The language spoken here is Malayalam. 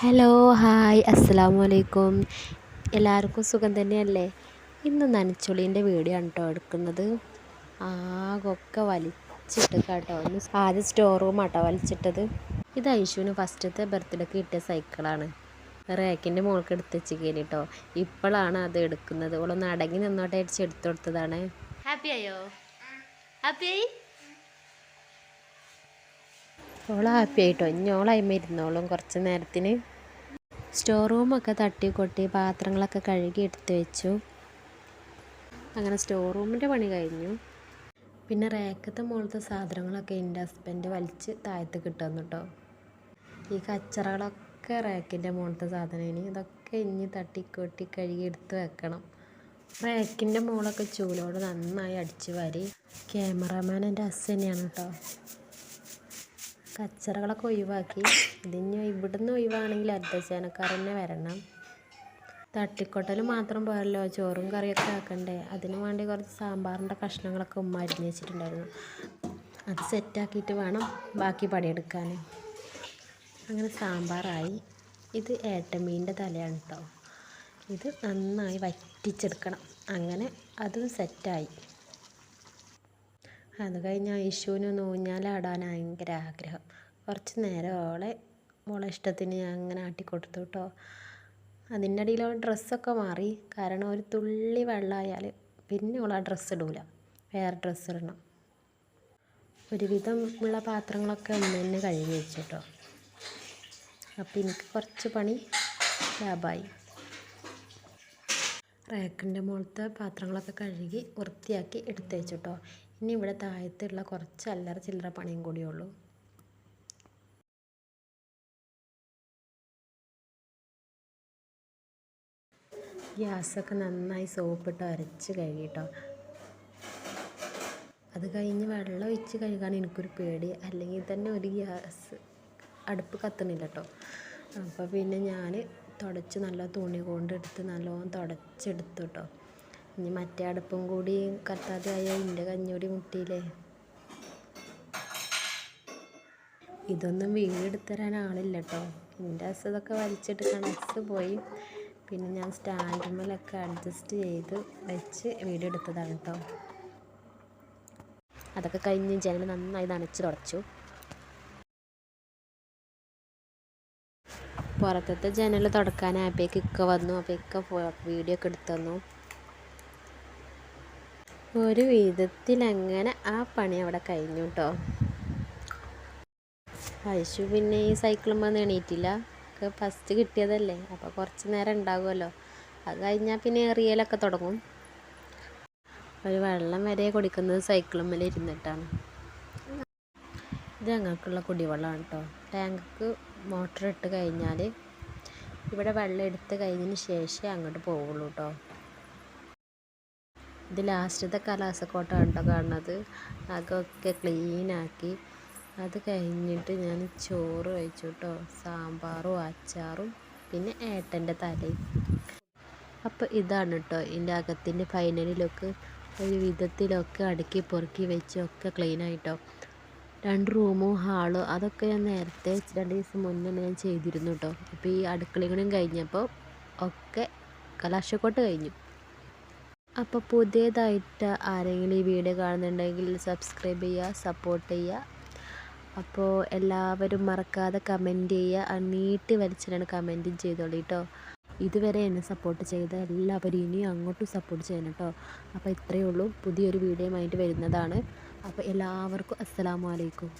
ഹലോ ഹായ് അസ്സാം വലൈക്കും എല്ലാവർക്കും സുഖം തന്നെയല്ലേ? ഇന്ന് നനച്ചുളീന്റെ വീഡിയോ ആണ് കേട്ടോ എടുക്കുന്നത്. ആകൊക്കെ വലിച്ചിട്ട് കേട്ടോ ഒന്ന് ആദ്യം സ്റ്റോർ റൂം ആട്ടോ വലിച്ചിട്ടത്. ഇത് ഐഷുവിന് ഫസ്റ്റത്തെ ബർത്ത്ഡേക്ക് കിട്ടിയ സൈക്കിളാണ് റേക്കിന്റെ മുകൾക്ക് എടുത്ത് വെച്ച് കയറി കേട്ടോ. ഇപ്പോഴാണ് അത് എടുക്കുന്നത്. ഓളൊന്ന് അടങ്ങി നിന്നോട്ടെ അടിച്ച് എടുത്തു കൊടുത്തതാണ്. ഹാപ്പി ആയോ? ഹാപ്പി ആയി? ഓൾ ഹാപ്പി ആയിട്ടോ. ഇനി ഇരുന്നോളും കുറച്ച് നേരത്തിന്. സ്റ്റോർ റൂമൊക്കെ തട്ടി കൊട്ടി പാത്രങ്ങളൊക്കെ കഴുകി എടുത്ത് വെച്ചു. അങ്ങനെ സ്റ്റോർ റൂമിന്റെ പണി കഴിഞ്ഞു. പിന്നെ റേക്കത്തെ മുകളിലത്തെ സാധനങ്ങളൊക്കെ എന്റെ ഹസ്ബൻഡ് വലിച്ച് താഴത്ത് കിട്ടുന്നു കേട്ടോ ഈ കച്ചറകളൊക്കെ റേക്കിന്റെ മുകളിലത്തെ സാധനം ഇനി ഇതൊക്കെ ഇനി തട്ടിക്കൊട്ടി കഴുകി എടുത്ത് വെക്കണം. റേക്കിന്റെ മുകളൊക്കെ ചൂലോട് നന്നായി അടിച്ച് വാരി. ക്യാമറാമാൻ എന്റെ ഹസ് തന്നെയാണ് കേട്ടോ കച്ചറകളൊക്കെ ഒഴിവാക്കി. ഇതിന് ഇവിടുന്ന് ഒഴിവാണെങ്കിൽ തന്നെ വരണം. തട്ടിക്കൊട്ടൽ മാത്രം പോരല്ലോ. ചോറും കറിയൊക്കെ ആക്കണ്ടേ. അതിന് വേണ്ടി കുറച്ച് സാമ്പാറിന്റെ കഷ്ണങ്ങളൊക്കെ ഉമ്മ അരിഞ്ഞ് വെച്ചിട്ടുണ്ടായിരുന്നു. അത് സെറ്റാക്കിയിട്ട് വേണം ബാക്കി പണിയെടുക്കാൻ. അങ്ങനെ സാമ്പാറായി. ഇത് ഏട്ടമീന്റെ തലയാണ് കേട്ടോ ഇത് നന്നായി വറ്റിച്ചെടുക്കണം. അങ്ങനെ അതും സെറ്റായി അത് കഴിഞ്ഞ് ഐശുവിന് ഊഞ്ഞാലാടാൻ ഭയങ്കര ആഗ്രഹം. കുറച്ച് നേരം ഓളെ മോളെ ഇഷ്ടത്തിന് ഞാൻ അങ്ങനെ ആട്ടിക്കൊടുത്തു കേട്ടോ അതിന്റെ ഇടയിൽ അവൾ ഡ്രസ്സൊക്കെ മാറി. കാരണം ഒരു തുള്ളി വെള്ളമായാൽ പിന്നെ അവൾ ആ ഡ്രസ്സ് ഇടൂല. വേറെ ഡ്രസ്സ് ഇടണം. ഒരുവിധം ഉള്ള പാത്രങ്ങളൊക്കെ അമ്മ തന്നെ കഴുകി വെച്ചു കേട്ടോ അപ്പോൾ എനിക്ക് കുറച്ച് പണി ലാഭമായി റാക്കിന്റെ മുകളിലത്തെ പാത്രങ്ങളൊക്കെ കഴുകി വൃത്തിയാക്കി എടുത്തു വെച്ചു കേട്ടോ ഇനി ഇവിടെ താഴത്തുള്ള കുറച്ച് അല്ലറ ചില്ലറ പണിയും കൂടിയുള്ളൂ ഗ്യാസൊക്കെ നന്നായി സോപ്പിട്ട് അരച്ച് കഴുകിട്ടോ. അത് കഴിഞ്ഞ് വെള്ളം ഒഴിച്ച് കഴുകാൻ എനിക്കൊരു പേടി. അല്ലെങ്കിൽ തന്നെ ഒരു ഗ്യാസ് അടുപ്പ് കത്തണില്ല കേട്ടോ അപ്പോൾ പിന്നെ ഞാൻ തുടച്ച് നല്ല തുണി കൊണ്ടെടുത്ത് നല്ലോണം തുടച്ചെടുത്തു കേട്ടോ ഇനി മറ്റേ അടുപ്പും കൂടി കത്താതെ ആയോ എന്റെ കഞ്ഞൂടി മുട്ടിയില്ലേ? ഇതൊന്നും വീടെടുത്തരാൻ ആളില്ല കേട്ടോ എന്റെ അസ് ഇതൊക്കെ അസ് പോയി. പിന്നെ ഞാൻ സ്റ്റാൻഡുമ്മലൊക്കെ അഡ്ജസ്റ്റ് ചെയ്ത് വെച്ച് വീഡിയോ എടുത്തതാണ് കേട്ടോ അതൊക്കെ കഴിഞ്ഞ് ജനൽ നന്നായി നനച്ച് തുടച്ചു. പുറത്തത്തെ ജനൽ തുടക്കാനായപ്പോഴേക്ക് ഇക്ക വന്നു. അപ്പോൾ ഇക്ക വീഡിയോ ഒക്കെ എടുത്തു തന്നു. ഒരു വിധത്തിലങ്ങനെ ആ പണി അവിടെ കഴിഞ്ഞു കേട്ടോ ഐശു പിന്നെ ഈ സൈക്കിളുമ്പോൾ എണീറ്റില്ല. ഫസ്റ്റ് കിട്ടിയതല്ലേ. അപ്പോൾ കുറച്ച് നേരം ഉണ്ടാകുമല്ലോ അത് കഴിഞ്ഞാൽ പിന്നെ എറിയലൊക്കെ തുടങ്ങും. ഒരു വെള്ളം വരെ കുടിക്കുന്നത് സൈക്കിളുമ്മൽ ഇരുന്നിട്ടാണ്. ഇത് ഞങ്ങൾക്കുള്ള കുടിവെള്ളമാണ് കേട്ടോ. ടാങ്ക് മോട്ടർ ഇട്ട് കഴിഞ്ഞാൽ ഇവിടെ വെള്ളം എടുത്ത് കഴിഞ്ഞതിന് ശേഷമേ അങ്ങോട്ട് പോവുള്ളൂ കേട്ടോ. ഇത് ലാസ്റ്റത്തെ കലാസക്കോട്ട കണ്ടോ കാണുന്നത്. അതൊക്കെ ക്ലീനാക്കി അത് കഴിഞ്ഞിട്ട് ഞാൻ ചോറ് കഴിച്ചു കേട്ടോ സാമ്പാറും അച്ചാറും പിന്നെ ഏട്ടന്റെ തലയും. അപ്പോൾ ഇതാണ് കേട്ടോ എന്റെ അകത്തിന്റെ ഫൈനലിലൊക്കെ ലുക്ക് ഒരു വിധത്തിലൊക്കെ അടുക്കി പൊറുക്കി വെച്ച് ഒക്കെ ക്ലീൻ ആയിട്ടോ. രണ്ട് റൂമും ഹാളും അതൊക്കെ ഞാൻ നേരത്തെ രണ്ട് ദിവസം മുന്നേ ഞാൻ ചെയ്തിരുന്നു കേട്ടോ അപ്പോൾ ഈ അടുക്കളയും കഴിഞ്ഞപ്പോൾ ഒക്കെ കലാശക്കോട്ട് കഴിഞ്ഞു. അപ്പോൾ പുതിയതായിട്ട് ആരെങ്കിലും ഈ വീഡിയോ കാണുന്നുണ്ടെങ്കിൽ സബ്സ്ക്രൈബ് ചെയ്യുക സപ്പോർട്ട് ചെയ്യുക. അപ്പോൾ എല്ലാവരും മറക്കാതെ കമന്റ് ചെയ്യുക. നീട്ടി വലിച്ചിട്ടാണ് കമന്റും ചെയ്തോളൂ കേട്ടോ ഇതുവരെ എന്നെ സപ്പോർട്ട് ചെയ്ത എല്ലാവരും ഇനിയും അങ്ങോട്ടും സപ്പോർട്ട് ചെയ്യണം കേട്ടോ അപ്പോൾ ഇത്രയേ ഉള്ളൂ. പുതിയൊരു വീഡിയോ ആയിട്ട് വരുന്നതാണ്. അപ്പോൾ എല്ലാവർക്കും അസ്സലാമു അലൈക്കും.